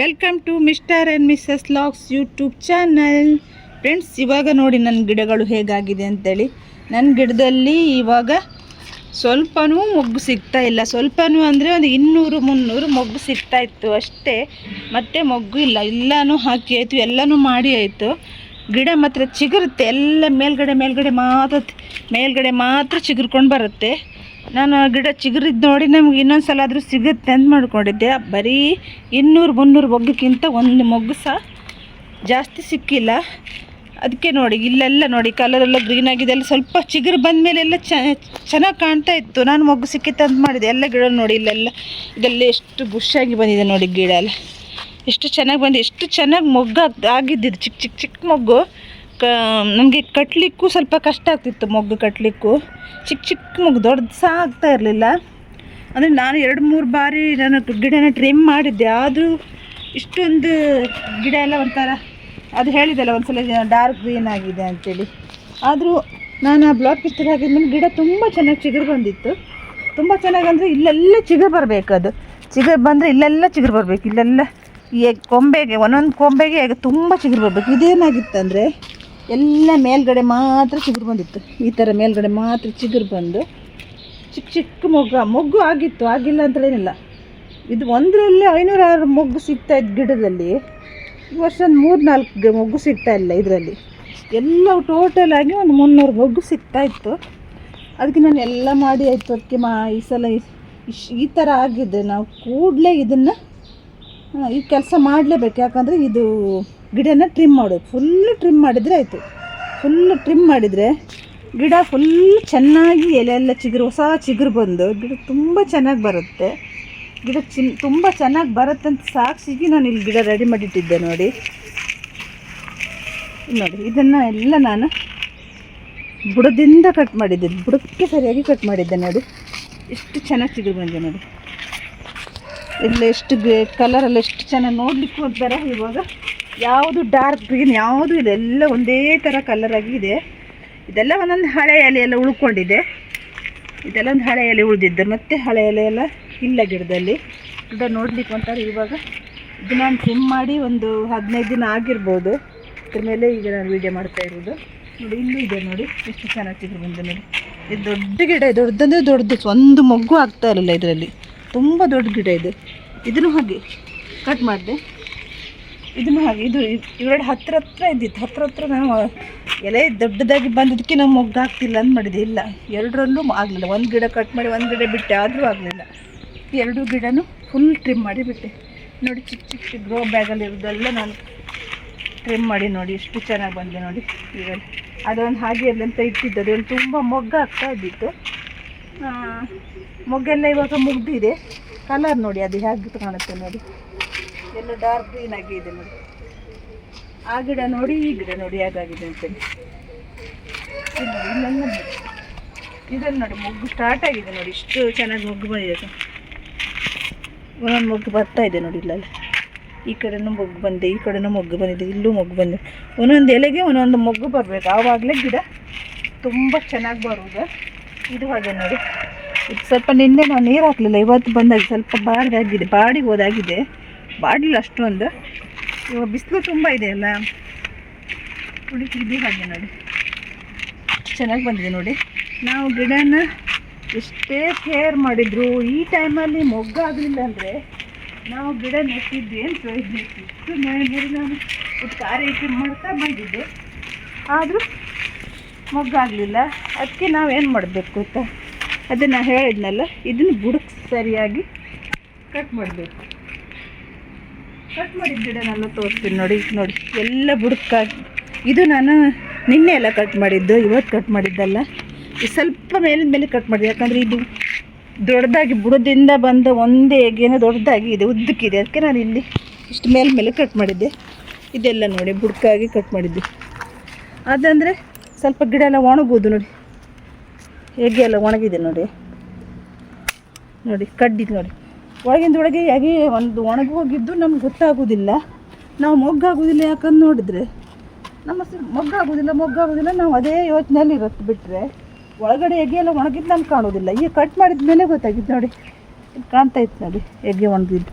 Welcome to mister and missus locks YouTube channel. Friends, ಇವಾಗ ನೋಡಿ ನನ್ನ ಗಿಡಗಳು ಹೇಗಾಗಿದೆ ಅಂತೇಳಿ. ನನ್ನ ಗಿಡದಲ್ಲಿ ಇವಾಗ ಸ್ವಲ್ಪನೂ ಮೊಗ್ಗು ಸಿಗ್ತಾ ಇಲ್ಲ. ಸ್ವಲ್ಪನೂ ಅಂದರೆ ಒಂದು ಇನ್ನೂರು, ಮುನ್ನೂರು ಮೊಗ್ಗು ಸಿಗ್ತಾ ಇತ್ತು ಅಷ್ಟೇ. ಮತ್ತೆ ಮೊಗ್ಗು ಇಲ್ಲ. ಎಲ್ಲನೂ ಹಾಕಿ ಆಯಿತು. ಎಲ್ಲನೂ ಮಾಡಿ ಆಯಿತು. ಗಿಡ ಮಾತ್ರ ಚಿಗುರುತ್ತೆ. ಎಲ್ಲ ಮೇಲ್ಗಡೆ ಮೇಲ್ಗಡೆ ಮಾತ್ರ ಮೇಲ್ಗಡೆ ಮಾತ್ರ ಚಿಗುರ್ಕೊಂಡು ಬರುತ್ತೆ. ನಾನು ಆ ಗಿಡ ಚಿಗುರಿದ್ದು ನೋಡಿ ನಮ್ಗೆ ಇನ್ನೊಂದು ಸಲ ಆದರೂ ಸಿಗುತ್ತೆ ಅಂತ ಮಾಡ್ಕೊಂಡಿದ್ದೆ. ಬರೀ ಇನ್ನೂರು, ಮುನ್ನೂರು ಮೊಗ್ಗಕ್ಕಿಂತ ಒಂದು ಮೊಗ್ಗು ಸಹ ಜಾಸ್ತಿ ಸಿಕ್ಕಿಲ್ಲ. ಅದಕ್ಕೆ ನೋಡಿ, ಇಲ್ಲೆಲ್ಲ ನೋಡಿ, ಕಲರೆಲ್ಲ ಗ್ರೀನ್ ಆಗಿದೆ. ಎಲ್ಲ ಸ್ವಲ್ಪ ಚಿಗುರು ಬಂದ ಮೇಲೆ ಎಲ್ಲ ಚೆನ್ನಾಗಿ ಕಾಣ್ತಾ ಇತ್ತು. ನಾನು ಮೊಗ್ಗು ಸಿಕ್ಕಿತ್ತು ಅಂತ ಮಾಡಿದೆ. ಎಲ್ಲ ಗಿಡ ನೋಡಿ, ಇಲ್ಲೆಲ್ಲ ಇದೆಲ್ಲ ಎಷ್ಟು ಬುಷಾಗಿ ಬಂದಿದೆ ನೋಡಿ ಗಿಡ ಎಲ್ಲ. ಎಷ್ಟು ಚೆನ್ನಾಗಿ ಬಂದಿದೆ. ಎಷ್ಟು ಚೆನ್ನಾಗಿ ಮೊಗ್ಗು ಆಗಿದ್ದು ಆಗಿದ್ದಿದ್ದು. ಚಿಕ್ಕ ಚಿಕ್ಕ ಚಿಕ್ಕ ಮೊಗ್ಗು. ಕ, ನಮಗೆ ಕಟ್ಟಲಿಕ್ಕೂ ಸ್ವಲ್ಪ ಕಷ್ಟ ಆಗ್ತಿತ್ತು ಮೊಗ್ಗು ಕಟ್ಟಲಿಕ್ಕೂ ಚಿಕ್ಕ ಚಿಕ್ಕ ಮೊಗ್ಗು ದೊಡ್ಡ ಸಹ ಆಗ್ತಾ ಇರಲಿಲ್ಲ. ಅಂದರೆ ನಾನು ಎರಡು ಮೂರು ಬಾರಿ ನಾನು ಗಿಡನ ಟ್ರಿಮ್ ಮಾಡಿದ್ದೆ. ಆದರೂ ಇಷ್ಟೊಂದು ಗಿಡ ಎಲ್ಲ ಒಂಥರ, ಅದು ಹೇಳಿದ್ದೆಲ್ಲ ಒಂದು ಸಲ ಡಾರ್ಕ್ ಗ್ರೀನ್ ಆಗಿದೆ ಅಂತೇಳಿ. ಆದರೂ ನಾನು ಆ ಬ್ಲಾಕ್ ಪಿಕ್ಚರ್ ನಮ್ಮ ಗಿಡ ತುಂಬ ಚೆನ್ನಾಗಿ ಚಿಗುರು ಬಂದಿತ್ತು. ತುಂಬ ಚೆನ್ನಾಗಿ ಅಂದರೆ ಇಲ್ಲೆಲ್ಲ ಚಿಗುರು ಬರಬೇಕು ಅದು. ಚಿಗುರು ಬಂದರೆ ಇಲ್ಲೆಲ್ಲ ಚಿಗುರು ಬರಬೇಕು. ಇಲ್ಲೆಲ್ಲ ಈ ಕೊಂಬೆಗೆ, ಒಂದೊಂದು ಕೊಂಬೆಗೆ ತುಂಬ ಚಿಗುರು ಬರಬೇಕು. ಇದೇನಾಗಿತ್ತಂದರೆ ಎಲ್ಲ ಮೇಲ್ಗಡೆ ಮಾತ್ರ ಚಿಗುರು ಬಂದಿತ್ತು. ಈ ಥರ ಮೇಲ್ಗಡೆ ಮಾತ್ರ ಚಿಗುರು ಬಂದು ಚಿಕ್ಕ ಚಿಕ್ಕ ಮೊಗ್ಗು ಮೊಗ್ಗು ಆಗಿತ್ತು, ಆಗಿಲ್ಲ ಅಂತೇನಿಲ್ಲ. ಇದು ಒಂದರಲ್ಲಿ ಐನೂರಾರು ಮೊಗ್ಗು ಸಿಗ್ತಾ ಇದ್ದ ಗಿಡದಲ್ಲಿ. ಈ ವರ್ಷ ಒಂದು ಮೂರು ನಾಲ್ಕು ಮೊಗ್ಗು ಸಿಗ್ತಾ ಇಲ್ಲ ಇದರಲ್ಲಿ. ಎಲ್ಲ ಟೋಟಲ್ ಆಗಿ ಒಂದು ಮುನ್ನೂರು ಮೊಗ್ಗು ಸಿಗ್ತಾ ಇತ್ತು. ಅದಕ್ಕೆ ನಾನು ಎಲ್ಲ ಮಾಡಿ ಆಯಿತು ಅದಕ್ಕೆ ಮಾ, ಈ ಸಲ ಇಶ್- ಈ ಥರ ಆಗಿದೆ. ನಾವು ಕೂಡಲೇ ಇದನ್ನು ಈ ಕೆಲಸ ಮಾಡಲೇಬೇಕು. ಯಾಕಂದರೆ ಇದು ಗಿಡನ ಟ್ರಿಮ್ ಮಾಡೋದು. ಫುಲ್ಲು ಟ್ರಿಮ್ ಮಾಡಿದರೆ ಆಯಿತು. ಫುಲ್ಲು ಟ್ರಿಮ್ ಮಾಡಿದರೆ ಗಿಡ ಫುಲ್ ಚೆನ್ನಾಗಿ ಎಲೆ ಎಲ್ಲ ಚಿಗುರು, ಹೊಸ ಚಿಗುರು ಬಂದು ಗಿಡ ತುಂಬ ಚೆನ್ನಾಗಿ ಬರುತ್ತೆ. ಗಿಡ ಚಿನ್, ತುಂಬ ಚೆನ್ನಾಗಿ ಬರುತ್ತೆ ಅಂತ ಸಾಕ್ಷಿಗೆ ನಾನು ಇಲ್ಲಿ ಗಿಡ ರೆಡಿ ಮಾಡಿಟ್ಟಿದ್ದೆ ನೋಡಿ. ನೋಡಿ, ಇದನ್ನು ಎಲ್ಲ ನಾನು ಬುಡದಿಂದ ಕಟ್ ಮಾಡಿದ್ದೆ. ಬುಡಕ್ಕೆ ಸರಿಯಾಗಿ ಕಟ್ ಮಾಡಿದ್ದೆ ನೋಡಿ. ಎಷ್ಟು ಚೆನ್ನಾಗಿ ಚಿಗುರು ಬಂದಿದೆ ನೋಡಿ. ಇಲ್ಲ ಎಷ್ಟು ಕಲರೆಲ್ಲ ಎಷ್ಟು ಚೆನ್ನಾಗಿ ನೋಡಲಿಕ್ಕೂ ಒಂಥರ ಇವಾಗ ಯಾವುದು ಡಾರ್ಕ್ ಗ್ರೀನ್ ಯಾವುದು ಇದೆಲ್ಲ ಒಂದೇ ಥರ ಕಲರ್ ಆಗಿದೆ ಇದೆಲ್ಲ ಒಂದೊಂದು ಹಳೆ ಎಲೆ ಎಲ್ಲ ಉಳ್ಕೊಂಡಿದೆ. ಇದೆಲ್ಲ ಒಂದು ಹಳೆ ಎಲೆ ಉಳಿದಿದ್ದು, ಮತ್ತೆ ಹಳೆ ಎಲೆ ಇಲ್ಲ ಗಿಡದಲ್ಲಿ. ಗಿಡ ನೋಡ್ಲಿಕ್ಕೆ ಅಂತಾರೆ ಇವಾಗ ಇದು ನಾನು ಟ್ರಿಮ್ ಮಾಡಿ ಒಂದು ಹದಿನೈದು ದಿನ ಆಗಿರ್ಬೋದು. ಅದ್ರ ಮೇಲೆ ಈಗ ನಾನು ವೀಡಿಯೋ ಮಾಡ್ತಾ ಇರೋದು. ನೋಡಿ, ಇಲ್ಲೂ ಇದೆ ನೋಡಿ, ಎಷ್ಟು ಚೆನ್ನಾಗಿ ಬಂದು ನೋಡಿ. ಇದು ದೊಡ್ಡ ಗಿಡ, ಇದೆ ದೊಡ್ಡದಂದ್ರೆ ದೊಡ್ಡದು. ಒಂದು ಮಗ್ಗು ಆಗ್ತಾ ಇರಲಿಲ್ಲ ಇದರಲ್ಲಿ. ತುಂಬ ದೊಡ್ಡ ಗಿಡ ಇದು. ಇದನ್ನು ಹಾಗೆ ಕಟ್ ಮಾಡಿದೆ. ಇದನ್ನು ಹಾಗೆ, ಇದು ಇವೆರಡು ಹತ್ರ ಹತ್ರ ಇದ್ದಿತ್ತು. ಹತ್ರ ಹತ್ರ ನಾನು, ಎಲೆ ದೊಡ್ಡದಾಗಿ ಬಂದಿದ್ದಕ್ಕೆ ನಾವು ಮೊಗ್ಗು ಆಗ್ತಿಲ್ಲ ಅಂತ ಮಾಡಿದೆ. ಇಲ್ಲ, ಎರಡರಲ್ಲೂ ಆಗಲಿಲ್ಲ. ಒಂದು ಗಿಡ ಕಟ್ ಮಾಡಿ, ಒಂದು ಗಿಡ ಬಿಟ್ಟೆ, ಆದರೂ ಆಗಲಿಲ್ಲ. ಎರಡು ಗಿಡನೂ ಫುಲ್ ಟ್ರಿಮ್ ಮಾಡಿ ಬಿಟ್ಟೆ. ನೋಡಿ, ಚಿಕ್ಕ ಚಿಕ್ಕ ಗ್ರೋ ಬ್ಯಾಗಲ್ಲಿ ಇರೋದೆಲ್ಲ ನಾನು ಟ್ರಿಮ್ ಮಾಡಿ ನೋಡಿ, ಎಷ್ಟು ಚೆನ್ನಾಗಿ ಬಂದೆ ನೋಡಿ. ಈಗ ಅದೊಂದು ಹಾಗೆ ಅಂತ ಇಟ್ಟಿದ್ದು ಅದೊಂದು ತುಂಬ ಮೊಗ್ಗು ಆಗ್ತಾ ಇದ್ದಿತ್ತು. ಮೊಗ್ಗೆಲ್ಲ ಇವಾಗ ಮುಗ್ದಿದೆ. ಕಲರ್ ನೋಡಿ, ಅದು ಹೇಗೆ ಕಾಣುತ್ತೆ ನೋಡಿ. ಎಲ್ಲ ಡಾರ್ಕ್ ಗ್ರೀನ್ ಆಗಿ ಇದೆ ನೋಡಿ. ಆ ಗಿಡ ನೋಡಿ, ಈ ಗಿಡ ನೋಡಿ ಹೇಗಾಗಿದೆ ಅಂತೇಳಿ. ಇದನ್ನು ನೋಡಿ, ಮೊಗ್ಗು ಸ್ಟಾರ್ಟ್ ಆಗಿದೆ ನೋಡಿ. ಇಷ್ಟು ಚೆನ್ನಾಗಿ ಮೊಗ್ಗು ಬಂದಿದೆ ಒಂದೊಂದು ಮೊಗ್ಗು ಬರ್ತಾ ಇದೆ ನೋಡಿ ಇಲ್ಲೆಲ್ಲ. ಈ ಕಡೆನೂ ಮೊಗ್ಗು ಬಂದೆ ಈ ಕಡೆನೂ ಮೊಗ್ಗು ಬಂದಿದೆ, ಇಲ್ಲೂ ಮೊಗ್ಗು ಬಂದಿದೆ. ಒಂದೊಂದು ಎಲೆಗೆ ಒಂದೊಂದು ಮೊಗ್ಗು ಬರಬೇಕು. ಆವಾಗಲೇ ಗಿಡ ತುಂಬ ಚೆನ್ನಾಗಿ ಬರುವುದು. ಇದು ಹಾಗೆ ನೋಡಿ. ಸ್ವಲ್ಪ ನಿನ್ನೆ ನಾವು ನೀರು ಹಾಕಲಿಲ್ಲ, ಇವತ್ತು ಬಂದಾಗ ಸ್ವಲ್ಪ ಬಾಡಿಗಾಗಿದೆ ಬಾಡಿ ಹೋದಾಗಿದೆ. ಬಾಡಿಲ್ಲ ಅಷ್ಟೊಂದು ಇವಾಗ ಬಿಸಿಲು ತುಂಬ ಇದೆ ಅಲ್ಲ. ನೋಡಿ ಇದು ಹಾಗೆ ನೋಡಿ. ಚೆನ್ನಾಗಿ ಬಂದಿದೆ ನೋಡಿ. ನಾವು ಗಿಡನ ಎಷ್ಟೇ ಕೇರ್ ಮಾಡಿದ್ರು, ಈ ಟೈಮಲ್ಲಿ ಮೊಗ್ಗಾಗಲಿಲ್ಲ ಅಂದರೆ ನಾವು ಗಿಡ ನೆಟ್ಟಿದ್ದು ಏನು ಪ್ರಯೋಜನ ಇತ್ತು? ಮೇಲೆ ನಾನು ಆರೈಕೆ ಮಾಡ್ತಾ ಬಂದಿದ್ದೆ. ಆದರೂ ಮೊಗ್ಗಾಗಲಿಲ್ಲ ಅದಕ್ಕೆ ನಾವೇನು ಮಾಡಬೇಕು ಗೊತ್ತಾ? ಅದನ್ನು ಹೇಳಿದ್ನಲ್ಲ, ಇದನ್ನು ಬುಡಕ್ಕೆ ಸರಿಯಾಗಿ ಕಟ್ ಮಾಡಬೇಕು. ಕಟ್ ಮಾಡಿದ ನಾನು ತೋರಿಸ್ತೀನಿ ನೋಡಿ ನೋಡಿ. ಎಲ್ಲ ಬುಡಕ್ಕಾಗಿ ಇದು ನಾನು ನಿನ್ನೆ ಎಲ್ಲ ಕಟ್ ಮಾಡಿದ್ದು, ಇವತ್ತು ಕಟ್ ಮಾಡಿದ್ದಲ್ಲ. ಸ್ವಲ್ಪ ಮೇಲಿನ ಮೇಲೆ ಕಟ್ ಮಾಡಿದೆ ಯಾಕಂದರೆ ಇದು ದೊಡ್ಡದಾಗಿ ಬುಡದಿಂದ ಬಂದ ಒಂದೇ ಎಗೆನೋ ದೊಡ್ಡದಾಗಿ ಇದೆ, ಉದ್ದಕ್ಕಿದೆ. ಅದಕ್ಕೆ ನಾನು ಇಲ್ಲಿ ಇಷ್ಟು ಮೇಲೆ ಮೇಲೆ ಕಟ್ ಮಾಡಿದ್ದೆ. ಇದೆಲ್ಲ ನೋಡಿ ಬುಡಕ್ಕಾಗಿ ಕಟ್ ಮಾಡಿದ್ದೆ. ಅದಂದರೆ ಸ್ವಲ್ಪ ಗಿಡ ಎಲ್ಲ ಒಣಗೋದು ನೋಡಿ. ಹೇಗೆ ಎಲ್ಲ ಒಣಗಿದೆ ನೋಡಿ. ನೋಡಿ ಕಡ್ಡಿದ್ದು ನೋಡಿ. ಒಳಗಿಂದ ಒಳಗೆ ಹೇಗೆ ಒಂದು ಒಣಗಿ ಹೋಗಿದ್ದು ನಮ್ಗೆ ಗೊತ್ತಾಗೋದಿಲ್ಲ. ನಾವು ಮೊಗ್ಗಾಗೋದಿಲ್ಲ ಯಾಕಂದು ನೋಡಿದ್ರೆ? ನಮ್ಮ ಮೊಗ್ಗಾಗೋದಿಲ್ಲ ಮೊಗ್ಗಾಗೋದಿಲ್ಲ ನಾವು ಅದೇ ಯೋಚನೆಯಲ್ಲಿ ಇರುತ್ತೆ ಬಿಟ್ಟರೆ ಒಳಗಡೆ ಎಗೆ ಎಲ್ಲ ಒಣಗಿದ್ದು ನಮ್ಗೆ ಕಾಣೋದಿಲ್ಲ. ಈಗ ಕಟ್ ಮಾಡಿದ ಮೇಲೆ ಗೊತ್ತಾಗಿದ್ದು ನೋಡಿ. ಕಾಣ್ತಾ ಇತ್ತು ನೋಡಿ ಎಗೆ ಒಣಗಿದ್ದು.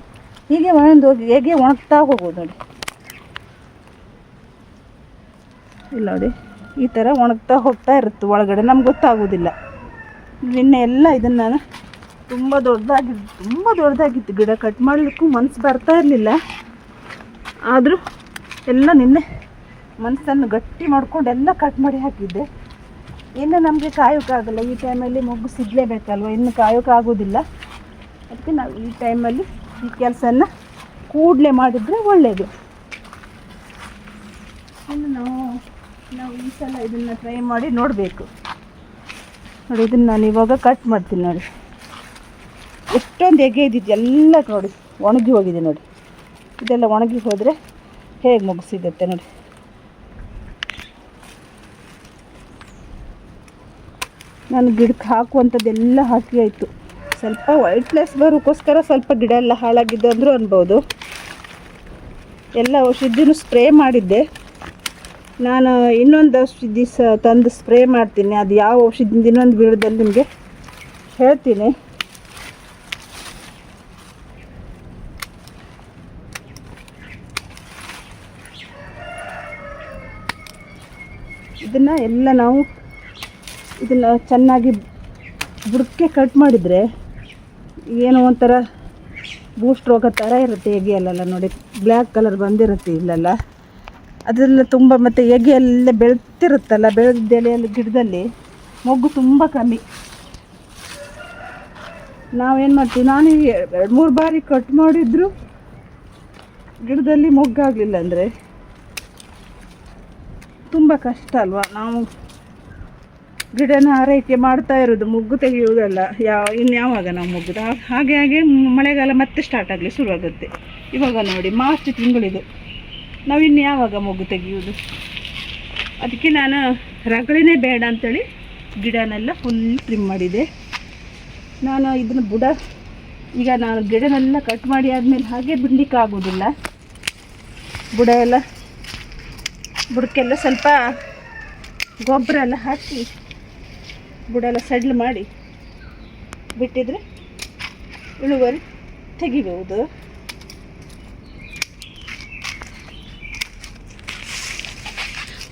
ಹೀಗೆ ಒಣಗಿದ ಹೋಗಿ ಎಗ್ಗೆ ಒಣಗ್ತಾ ಹೋಗೋದು ನೋಡಿ. ಇಲ್ಲ ನೋಡಿ, ಈ ಥರ ಒಣಗ್ತಾ ಹೋಗ್ತಾ ಇರುತ್ತೆ ಒಳಗಡೆ. ನಮ್ಗೆ ಗೊತ್ತಾಗೋದಿಲ್ಲ. ನಿನ್ನೆ ಎಲ್ಲ ಇದನ್ನು ನಾನು ತುಂಬ ದೊಡ್ಡದಾಗಿತ್ತು ತುಂಬ ದೊಡ್ಡದಾಗಿತ್ತು ಗಿಡ ಕಟ್ ಮಾಡಲಿಕ್ಕೂ ಮನಸ್ಸು ಬರ್ತಾ ಇರಲಿಲ್ಲ. ಆದರೂ ಎಲ್ಲ ನಿನ್ನೆ ಮನಸ್ಸನ್ನು ಗಟ್ಟಿ ಮಾಡಿಕೊಂಡು ಎಲ್ಲ ಕಟ್ ಮಾಡಿ ಹಾಕಿದ್ದೆ. ಇನ್ನು ನಮಗೆ ಕಾಯೋಕ್ಕಾಗಲ್ಲ ಈ ಟೈಮಲ್ಲಿ ಮಗು ಸಿಗಲೇಬೇಕಲ್ವ? ಇನ್ನು ಕಾಯೋಕ್ಕಾಗೋದಿಲ್ಲ ಅದಕ್ಕೆ ನಾವು ಈ ಟೈಮಲ್ಲಿ ಈ ಕೆಲಸನ ಕೂಡಲೇ ಮಾಡಿದರೆ ಒಳ್ಳೆಯದು ಇನ್ನು ನಾವು ನಾವು ಈ ಸಲ ಇದನ್ನು ಟ್ರೈ ಮಾಡಿ ನೋಡಬೇಕು. ನೋಡಿ, ಇದನ್ನು ನಾನು ಇವಾಗ ಕಟ್ ಮಾಡ್ತೀನಿ ನೋಡಿ. ಎಷ್ಟೊಂದು ಎಗೆ ಇದ್ದಿದ್ದು ಎಲ್ಲ ನೋಡಿ, ಒಣಗಿ ಹೋಗಿದೆ ನೋಡಿ. ಇದೆಲ್ಲ ಒಣಗಿ ಹೋದರೆ ಹೇಗೆ ಮುಗಿಸಿದತ್ತೆ ನೋಡಿ. ನಾನು ಗಿಡಕ್ಕೆ ಹಾಕುವಂಥದ್ದೆಲ್ಲ ಹಾಕಿ ಆಯಿತು. ಸ್ವಲ್ಪ ವೈಟ್ ಪ್ಲೇಸ್ ಬರೋಕ್ಕೋಸ್ಕರ ಸ್ವಲ್ಪ ಗಿಡ ಎಲ್ಲ ಹಾಳಾಗಿದ್ದು ಅಂದರೂ ಅನ್ಬೋದು. ಎಲ್ಲ ಔಷಧಿನೂ ಸ್ಪ್ರೇ ಮಾಡಿದ್ದೆ. ನಾನು ಇನ್ನೊಂದು ಔಷಧಿ ಸ ತಂದು ಸ್ಪ್ರೇ ಮಾಡ್ತೀನಿ. ಅದು ಯಾವ ಔಷಧಿಯಿಂದ ಇನ್ನೊಂದು ಗಿಡದಲ್ಲಿ ನಿಮಗೆ ಹೇಳ್ತೀನಿ. ಇದನ್ನು ಎಲ್ಲ ನಾವು ಇದನ್ನು ಚೆನ್ನಾಗಿ ಬುಡಕ್ಕೆ ಕಟ್ ಮಾಡಿದರೆ ಏನೋ ಒಂಥರ ಬೂಸ್ಟ್ ರೋಗ ಥರ ಇರುತ್ತೆ ಎಗೆ ಅಲ್ಲೆಲ್ಲ ನೋಡಿ. ಬ್ಲ್ಯಾಕ್ ಕಲರ್ ಬಂದಿರುತ್ತೆ ಇಲ್ಲೆಲ್ಲ. ಅದೆಲ್ಲ ತುಂಬ ಮತ್ತು ಎಗೆಯೆಲ್ಲ ಬೆಳ್ತಿರುತ್ತಲ್ಲ ಬೆಳೆದ ಎಲೆಯಲ್ಲಿ, ಗಿಡದಲ್ಲಿ ಮೊಗ್ಗು ತುಂಬ ಕಮ್ಮಿ. ನಾವೇನು ಮಾಡ್ತೀವಿ, ನಾನು ಎರಡು ಮೂರು ಬಾರಿ ಕಟ್ ಮಾಡಿದ್ರು ಗಿಡದಲ್ಲಿ ಮೊಗ್ಗಾಗಲಿಲ್ಲ ಅಂದರೆ ತುಂಬ ಕಷ್ಟ ಅಲ್ವಾ? ನಾವು ಗಿಡನ ಆರೈಕೆ ಮಾಡ್ತಾ ಇರೋದು ಮುಗ್ಗು ತೆಗೆಯುವುದಲ್ಲ, ಯಾವ ಇನ್ಯಾವಾಗ ನಾವು ಮುಗ್ಗುದು? ಹಾಗೆ ಹಾಗೆ ಮಳೆಗಾಲ ಮತ್ತೆ ಸ್ಟಾರ್ಟ್ ಆಗಲಿ ಶುರುವಾಗುತ್ತೆ. ಇವಾಗ ನೋಡಿ ಮಾರ್ಚ್ ತಿಂಗಳಿದು. ನಾವು ಇನ್ನು ಯಾವಾಗ ಮೊಗ್ಗು ತೆಗೆಯುವುದು? ಅದಕ್ಕೆ ನಾನು ರಗಳಿನೇ ಬೇಡ ಅಂತೇಳಿ ಗಿಡನೆಲ್ಲ ಫುಲ್ ಟ್ರಿಮ್ ಮಾಡಿದೆ. ನಾನು ಇದನ್ನು ಬುಡ, ಈಗ ನಾನು ಗಿಡನೆಲ್ಲ ಕಟ್ ಮಾಡಿ ಆದಮೇಲೆ ಹಾಗೆ ಬಿಡ್ಲಿಕ್ಕೆ ಆಗೋದಿಲ್ಲ ಬುಡ ಎಲ್ಲ ಬುಡಕ್ಕೆಲ್ಲ ಸ್ವಲ್ಪ ಗೊಬ್ಬರ ಎಲ್ಲ ಹಾಕಿ ಬುಡೆಲ್ಲ ಸಡ್ಲು ಮಾಡಿ ಬಿಟ್ಟಿದ್ರೆ ಇಳುವರಿ ತೆಗಿಬಹುದು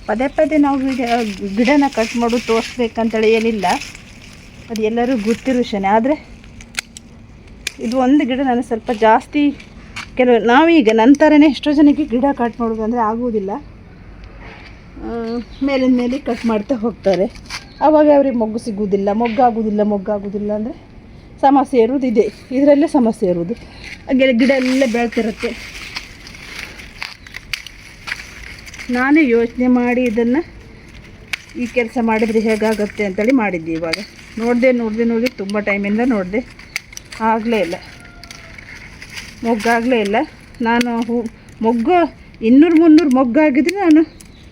ಪದೇ ಪದೇ ನಾವು ಗಿಡ, ಗಿಡನ ಕಟ್ ಮಾಡು, ತೋರಿಸ್ಬೇಕಂತೇಳಿ ಏನಿಲ್ಲ. ಅದು ಎಲ್ಲರೂ ಗೊತ್ತಿರೋ ವಿಷಯನೇ. ಆದರೆ ಇದು ಒಂದು ಗಿಡ ನಾನು ಸ್ವಲ್ಪ ಜಾಸ್ತಿ ಕೆಲವು ನಾವೀಗ ನಂತರನೇ ಎಷ್ಟೋ ಜನಕ್ಕೆ ಗಿಡ ಕಟ್ ಮಾಡೋದು ಅಂದರೆ ಆಗುವುದಿಲ್ಲ. ಆ, ಮೇಲಿಂದ ಮೇಲೆ ಕಟ್ ಮಾಡ್ತಾ ಹೋಗ್ತಾರೆ. ಆವಾಗ ಅವ್ರಿಗೆ ಮೊಗ್ಗು ಸಿಗುವುದಿಲ್ಲ ಮೊಗ್ಗಾಗುವುದಿಲ್ಲ ಮೊಗ್ಗಾಗುವುದಿಲ್ಲ ಅಂದರೆ ಸಮಸ್ಯೆ ಇರುವುದು ಇದೆ ಇದರಲ್ಲೇ ಸಮಸ್ಯೆ ಇರುವುದು. ಹಾಗೆ ಗಿಡ ಎಲ್ಲ ಬೆಳ್ತಿರುತ್ತೆ ನಾನೇ ಯೋಚನೆ ಮಾಡಿ ಇದನ್ನು ಈ ಕೆಲಸ ಮಾಡಿದರೆ ಹೇಗಾಗುತ್ತೆ ಅಂತೇಳಿ ಮಾಡಿದ್ದೆ ಇವಾಗ. ನೋಡಿದೆ ನೋಡಿದೆ ನೋಡಿ ತುಂಬ ಟೈಮಿಂದ ನೋಡಿದೆ. ಆಗಲೇ ಇಲ್ಲ. ಮೊಗ್ಗಾಗಲೇ ಇಲ್ಲ. ನಾನು ಹೂ ಮೊಗ್ಗು ಇನ್ನೂರು ಮುನ್ನೂರು ಮೊಗ್ಗಾಗಿದ್ರೆ ನಾನು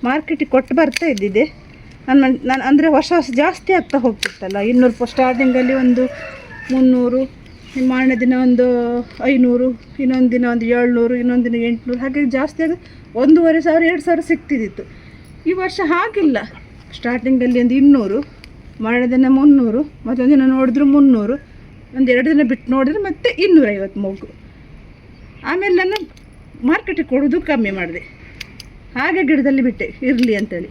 ಮಾರ್ಕೆಟಿಗೆ ಕೊಟ್ಟು ಬರ್ತಾ ಇದ್ದಿದ್ದೆ. ನನ್ನ ನಾನು, ಅಂದರೆ ವರ್ಷ ವರ್ಷ ಜಾಸ್ತಿ ಆಗ್ತಾ ಹೋಗ್ತಿತ್ತಲ್ಲ. ಇನ್ನೂರು ರೂಪಾಯಿ ಸ್ಟಾರ್ಟಿಂಗಲ್ಲಿ ಒಂದು ಮುನ್ನೂರು ಮಾರನೇ ದಿನ ಒಂದು ಐನೂರು, ಇನ್ನೊಂದು ದಿನ ಒಂದು ಏಳ್ನೂರು, ಇನ್ನೊಂದು ದಿನ ಎಂಟುನೂರು, ಹಾಗೆ ಜಾಸ್ತಿ ಆಗಿ ಒಂದೂವರೆ ಸಾವಿರ, ಎರಡು ಸಾವಿರ ಸಿಗ್ತಿದ್ದಿತ್ತು. ಈ ವರ್ಷ ಹಾಗಿಲ್ಲ. ಸ್ಟಾರ್ಟಿಂಗಲ್ಲಿ ಒಂದು ಇನ್ನೂರು, ಮಾರನೇ ದಿನ ಮುನ್ನೂರು, ಮತ್ತೊಂದು ದಿನ ನೋಡಿದ್ರು ಮುನ್ನೂರು, ಒಂದು ಎರಡು ದಿನ ಬಿಟ್ಟು ನೋಡಿದ್ರೆ ಮತ್ತೆ ಇನ್ನೂರೈವತ್ತು ಮೊಗ್ಗು ಆಮೇಲೆ ನಾನು ಮಾರ್ಕೆಟಿಗೆ ಕೊಡೋದು ಕಮ್ಮಿ ಮಾಡಿದೆ. ಹಾಗೆ ಗಿಡದಲ್ಲಿ ಬಿಟ್ಟೆ, ಇರಲಿ ಅಂತೇಳಿ.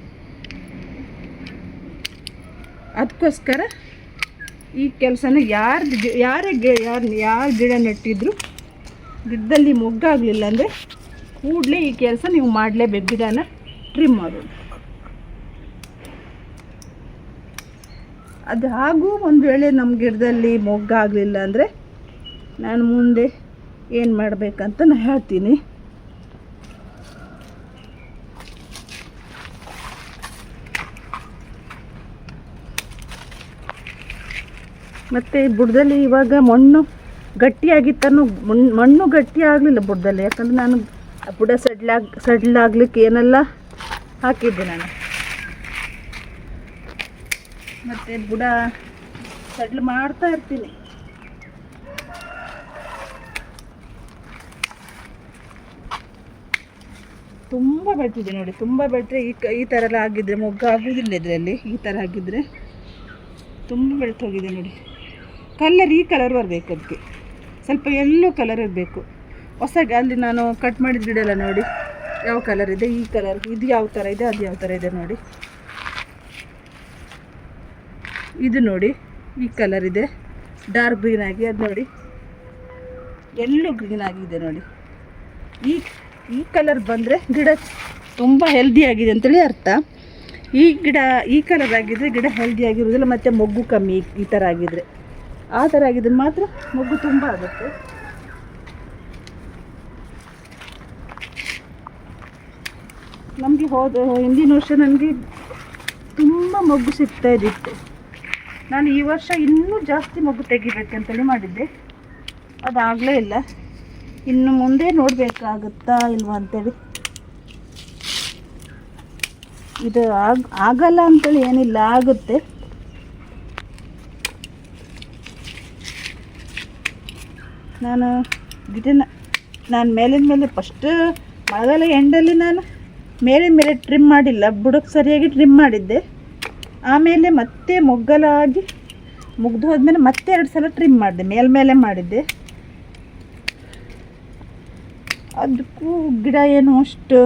ಅದಕ್ಕೋಸ್ಕರ ಈ ಕೆಲಸನ ಯಾರು ಯಾರೇ ಗಿ, ಯಾರು ಯಾರು ಗಿಡ ನೆಟ್ಟಿದ್ರು ಗಿಡದಲ್ಲಿ ಮೊಗ್ಗಾಗಲಿಲ್ಲ ಅಂದರೆ ಕೂಡಲೇ ಈ ಕೆಲಸ ನೀವು ಮಾಡಲೇಬೇಕು, ಗಿಡನ ಟ್ರಿಮ್ ಮಾಡೋದು. ಅದು ಹಾಗೂ ಒಂದು ವೇಳೆ ನಮ್ಮ ಗಿಡದಲ್ಲಿ ಮೊಗ್ಗಾಗಲಿಲ್ಲ ಅಂದರೆ ನಾನು ಮುಂದೆ ಏನು ಮಾಡಬೇಕಂತ ನಾನು ಹೇಳ್ತೀನಿ. ಮತ್ತು ಬುಡದಲ್ಲಿ ಇವಾಗ ಮಣ್ಣು ಗಟ್ಟಿಯಾಗಿತ್ತನ್ನು ಮಣ್ಣು ಮಣ್ಣು ಗಟ್ಟಿ ಆಗಲಿಲ್ಲ ಬುಡದಲ್ಲಿ. ಯಾಕಂದರೆ ನಾನು ಬುಡ ಸಡ್ಲಾಗ್ ಸಡ್ಲಾಗ್ಲಿಕ್ಕೆ ಏನೆಲ್ಲ ಹಾಕಿದ್ದೆ ನಾನು. ಮತ್ತು ಬುಡ ಸಡ್ಲು ಮಾಡ್ತಾ ಇರ್ತೀನಿ. ತುಂಬ ಬೆಳ್ತಿದೆ ನೋಡಿ, ತುಂಬ ಬೆಳೆದ್ರೆ ಈ ಈ ಥರ ಎಲ್ಲ ಆಗಿದ್ದರೆ ಮೊಗ್ಗು ಆಗೋದಿಲ್ಲ ಇದರಲ್ಲಿ. ಈ ಥರ ಆಗಿದ್ದರೆ ತುಂಬ ಬೆಳ್ತು ಹೋಗಿದೆ ನೋಡಿ. ಕಲರ್ ಈ ಕಲರ್ ಬರಬೇಕು ಅದಕ್ಕೆ ಸ್ವಲ್ಪ ಎಲ್ಲೋ ಕಲರ್ ಇರಬೇಕು. ಹೊಸ ಅಲ್ಲಿ ನಾನು ಕಟ್ ಮಾಡಿದ ಗಿಡ ಎಲ್ಲ ನೋಡಿ. ಯಾವ ಕಲರ್ ಇದೆ, ಈ ಕಲರ್ ಇದು ಯಾವ ಥರ ಇದೆ, ಅದು ಯಾವ ಥರ ಇದೆ ನೋಡಿ. ಇದು ನೋಡಿ, ಈ ಕಲರ್ ಇದೆ. ಡಾರ್ಕ್ ಗ್ರೀನ್ ಆಗಿ ಅದು ನೋಡಿ. ಎಲ್ಲೋ ಗ್ರೀನ್ ಆಗಿದೆ ನೋಡಿ. ಈ ಈ ಕಲರ್ ಬಂದರೆ ಗಿಡ ತುಂಬ ಹೆಲ್ದಿ ಆಗಿದೆ ಅಂತೇಳಿ ಅರ್ಥ. ಈ ಗಿಡ, ಈ ಕಲರ್ ಆಗಿದ್ದರೆ ಗಿಡ ಹೆಲ್ದಿ ಆಗಿರೋದಿಲ್ಲ ಮತ್ತು ಮೊಗ್ಗು ಕಮ್ಮಿ ಈ- ಈ ಥರ ಆಗಿದ್ರೆ. ಆ ಥರ ಆಗಿದ್ರೆ ಮಾತ್ರ ಮೊಗ್ಗು ತುಂಬ ಆಗುತ್ತೆ. ನಮಗೆ ಹೋದ, ಹಿಂದಿನ ವರ್ಷ ನನಗೆ ತುಂಬ ಮೊಗ್ಗು ಸಿಗ್ತಾ ಇದ್ದಿತ್ತು. ನಾನು ಈ ವರ್ಷ ಇನ್ನೂ ಜಾಸ್ತಿ ಮೊಗ್ಗು ತೆಗಿಬೇಕಂತೇಳಿ ಮಾಡಿದ್ದೆ. ಅದಾಗಲೇ ಇಲ್ಲ. ಇನ್ನು ಮುಂದೆ ನೋಡಬೇಕಾಗುತ್ತಾ ಇಲ್ವಾ ಅಂತೇಳಿ. ಇದು ಆಗ, ಆಗಲ್ಲ ಅಂತೇಳಿ ಏನಿಲ್ಲ, ಆಗುತ್ತೆ. ನಾನು ಗಿಡನ ನಾನು ಮೇಲಿನ ಮೇಲೆ ಫಸ್ಟ್ ಮಳೆಗಾಲ ಎಂಡಲ್ಲಿ ನಾನು ಮೇಲಿನ ಮೇಲೆ ಟ್ರಿಮ್ ಮಾಡಿಲ್ಲ ಬುಡಕ್ಕೆ ಸರಿಯಾಗಿ ಟ್ರಿಮ್ ಮಾಡಿದ್ದೆ. ಆಮೇಲೆ ಮತ್ತೆ ಮೊಗ್ಗಲಾಗಿ ಮುಗ್ದು ಹೋದ್ಮೇಲೆ ಮತ್ತೆ ಎರಡು ಸಲ ಟ್ರಿಮ್ ಮಾಡಿದೆ ಮೇಲ್ಮೇಲೆ ಮಾಡಿದ್ದೆ. ಅದಕ್ಕೂ ಗಿಡ ಏನು ಅಷ್ಟು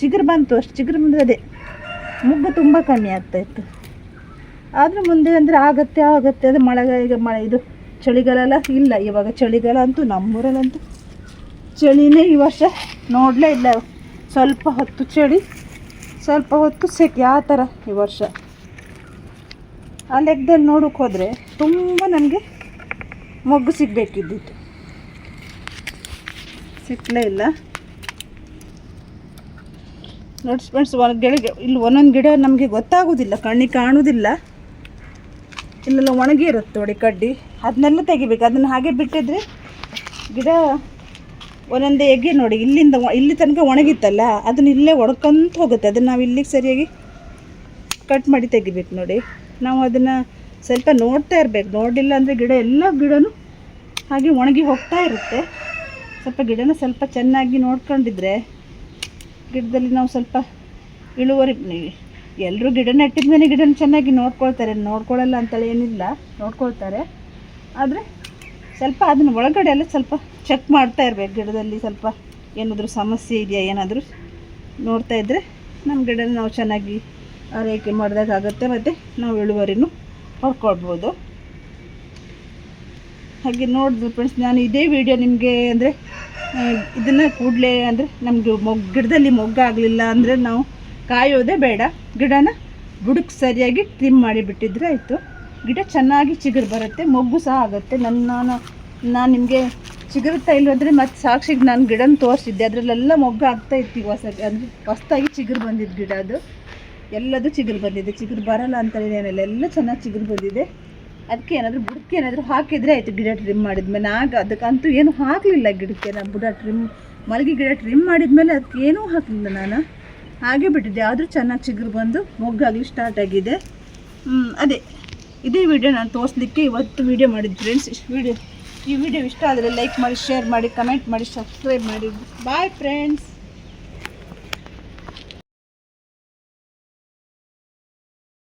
ಚಿಗುರು ಬಂತು, ಅಷ್ಟು ಚಿಗುರು ಬಂದದೆ ಮುಗ್ಗು ತುಂಬ ಕಮ್ಮಿ ಆಗ್ತಾಯಿತ್ತು ಆದರೂ ಮುಂದೆ ಅಂದರೆ ಆಗತ್ತೆ ಆಗತ್ತೆ, ಅದು ಮಳೆಗಾಲ ಈಗ ಮಳೆ ಇದು ಚಳಿಗಾಲ ಇಲ್ಲ, ಇವಾಗ ಚಳಿಗಾಲ ಅಂತೂ ನಮ್ಮೂರಲ್ಲಂತೂ ಚಳಿನೇ ಈ ವರ್ಷ ನೋಡಲೇ ಇಲ್ಲ. ಸ್ವಲ್ಪ ಹೊತ್ತು ಚಳಿ, ಸ್ವಲ್ಪ ಹೊತ್ತು ಸೆಕೆ, ಆ ಥರ ಈ ವರ್ಷ. ಆ ಲೆಕ್ಕದಲ್ಲಿ ನೋಡೋಕೆ ಹೋದರೆ ತುಂಬ ನನಗೆ ಮೊಗ್ಗು ಸಿಗಬೇಕಿದ್ದಿತ್ತು. ಸಿಕ್ಕಲೇ ಇಲ್ಲ. ನೋಡಿ ಫ್ರೆಂಡ್ಸ್ ಒಂದು ಗಿಡ, ಇಲ್ಲಿ ಒಂದೊಂದು ಗಿಡ ನಮಗೆ ಗೊತ್ತಾಗೋದಿಲ್ಲ ಕಣ್ಣಿಗೆ ಕಾಣೋದಿಲ್ಲ. ಇಲ್ಲೆಲ್ಲ ಒಣಗಿ ಇರುತ್ತೆ ನೋಡಿ ಕಡ್ಡಿ. ಅದನ್ನೆಲ್ಲ ತೆಗಿಬೇಕು. ಅದನ್ನು ಹಾಗೆ ಬಿಟ್ಟಿದ್ರೆ ಗಿಡ ಒಂದೊಂದೇ ಎಗ್ಗೆ ನೋಡಿ. ಇಲ್ಲಿಂದ ಇಲ್ಲಿ ತನಕ ಒಣಗಿತ್ತಲ್ಲ, ಅದನ್ನ ಇಲ್ಲೇ ಒಡ್ಕೊಂತ ಹೋಗುತ್ತೆ. ಅದನ್ನು ನಾವು ಇಲ್ಲಿಗೆ ಸರಿಯಾಗಿ ಕಟ್ ಮಾಡಿ ತೆಗಿಬೇಕು ನೋಡಿ. ನಾವು ಅದನ್ನು ಸ್ವಲ್ಪ ನೋಡ್ತಾ ಇರಬೇಕು. ನೋಡಿಲ್ಲ ಅಂದರೆ ಗಿಡ, ಎಲ್ಲ ಗಿಡನೂ ಹಾಗೆ ಒಣಗಿ ಹೋಗ್ತಾ ಇರುತ್ತೆ. ಸ್ವಲ್ಪ ಗಿಡನ ಸ್ವಲ್ಪ ಚೆನ್ನಾಗಿ ನೋಡ್ಕೊಂಡಿದ್ರೆ ಗಿಡದಲ್ಲಿ ನಾವು ಸ್ವಲ್ಪ ಇಳುವರಿ ಎಲ್ಲರೂ ಗಿಡ ನೆಟ್ಟಿದ ಮೇಲೆ ಗಿಡನ ಚೆನ್ನಾಗಿ ನೋಡ್ಕೊಳ್ತಾರೆ. ನೋಡ್ಕೊಳ್ಳಲ್ಲ ಅಂತೇಳಿ ಏನಿಲ್ಲ, ನೋಡ್ಕೊಳ್ತಾರೆ. ಆದರೆ ಸ್ವಲ್ಪ ಅದನ್ನ ಒಳಗಡೆ ಎಲ್ಲ ಸ್ವಲ್ಪ ಚೆಕ್ ಮಾಡ್ತಾ ಇರಬೇಕು. ಗಿಡದಲ್ಲಿ ಸ್ವಲ್ಪ ಏನಾದರೂ ಸಮಸ್ಯೆ ಇದೆಯಾ, ಏನಾದರೂ ನೋಡ್ತಾ ಇದ್ದರೆ ನಮ್ಮ ಗಿಡನ ನಾವು ಚೆನ್ನಾಗಿ ಆರೈಕೆ ಮಾಡಿದಾಗುತ್ತೆ ಮತ್ತು ನಾವು ಇಳುವರಿನೂ ಹೊಡ್ಕೊಳ್ಬೋದು. ಹಾಗೆ ನೋಡಿದ್ರು ಫ್ರೆಂಡ್ಸ್ ನಾನು ಇದೇ ವಿಡಿಯೋ ನಿಮಗೆ ಅಂದರೆ ಇದನ್ನು ಕೂಡಲೇ ಅಂದರೆ ನಮಗೆ ಮೊಗ್ ಗಿಡದಲ್ಲಿ ಮೊಗ್ಗಾಗಲಿಲ್ಲ ಅಂದರೆ ನಾವು ಕಾಯೋದೇ ಬೇಡ. ಗಿಡನ ಬುಡಕ್ಕೆ ಸರಿಯಾಗಿ ಟ್ರಿಮ್ ಮಾಡಿ ಬಿಟ್ಟಿದ್ರೆ ಆಯಿತು. ಗಿಡ ಚೆನ್ನಾಗಿ ಚಿಗುರು ಬರುತ್ತೆ, ಮೊಗ್ಗು ಸಹ ಆಗುತ್ತೆ. ನನ್ನ ನಾನು ನಾನು ನಿಮಗೆ ಚಿಗುರುತ್ತಾ ಇಲ್ಲದ್ರೆ ಮತ್ತು ಸಾಕ್ಷಿಗೆ ನಾನು ಗಿಡನ ತೋರಿಸಿದ್ದೆ. ಅದರಲ್ಲೆಲ್ಲ ಮೊಗ್ಗು ಆಗ್ತಾ ಇತ್ತು ಹೊಸ, ಅಂದರೆ ಹೊಸ್ತಾಗಿ ಚಿಗುರು ಬಂದಿದ್ದು ಗಿಡ ಅದು. ಎಲ್ಲದೂ ಚಿಗುರು ಬಂದಿದೆ. ಚಿಗುರು ಬರಲ್ಲ ಅಂತ ಎಲ್ಲ ಚೆನ್ನಾಗಿ ಚಿಗುರು ಬಂದಿದೆ. ಅದಕ್ಕೆ ಏನಾದರೂ ಬುಡಕ್ಕೆ ಏನಾದರೂ ಹಾಕಿದರೆ ಆಯಿತು ಗಿಡ ಟ್ರಿಮ್ ಮಾಡಿದ್ಮೇಲೆ ಆಗ ಅದಕ್ಕಂತೂ ಏನು ಹಾಕಲಿಲ್ಲ ಗಿಡಕ್ಕೆ. ನಾನು ಬುಡ ಟ್ರಿಮ್ ಮಲಗಿ ಗಿಡ ಟ್ರಿಮ್ ಮಾಡಿದ್ಮೇಲೆ ಅದಕ್ಕೆ ಏನೂ ಹಾಕಲಿಲ್ಲ ನಾನು. ಹಾಗೆ ಬಿಟ್ಟಿದೆ. ಆದರೂ ಚೆನ್ನಾಗಿ ಚಿಗುರು ಬಂದು ಮೊಗ್ಗಾಗಲಿ ಸ್ಟಾರ್ಟ್ ಆಗಿದೆ. ಅದೇ. ಇದೇ ವಿಡಿಯೋ ನಾನು ತೋರಿಸ್ಲಿಕ್ಕೆ ಇವತ್ತು ವಿಡಿಯೋ ಮಾಡಿದ್ದು ಫ್ರೆಂಡ್ಸ್ ಇಷ್ಟು ವಿಡಿಯೋ ಈ ವಿಡಿಯೋ ಇಷ್ಟ ಆದರೆ ಲೈಕ್ ಮಾಡಿ ಶೇರ್ ಮಾಡಿ ಕಮೆಂಟ್ ಮಾಡಿ ಸಬ್ಸ್ಕ್ರೈಬ್ ಮಾಡಿ. Bye friends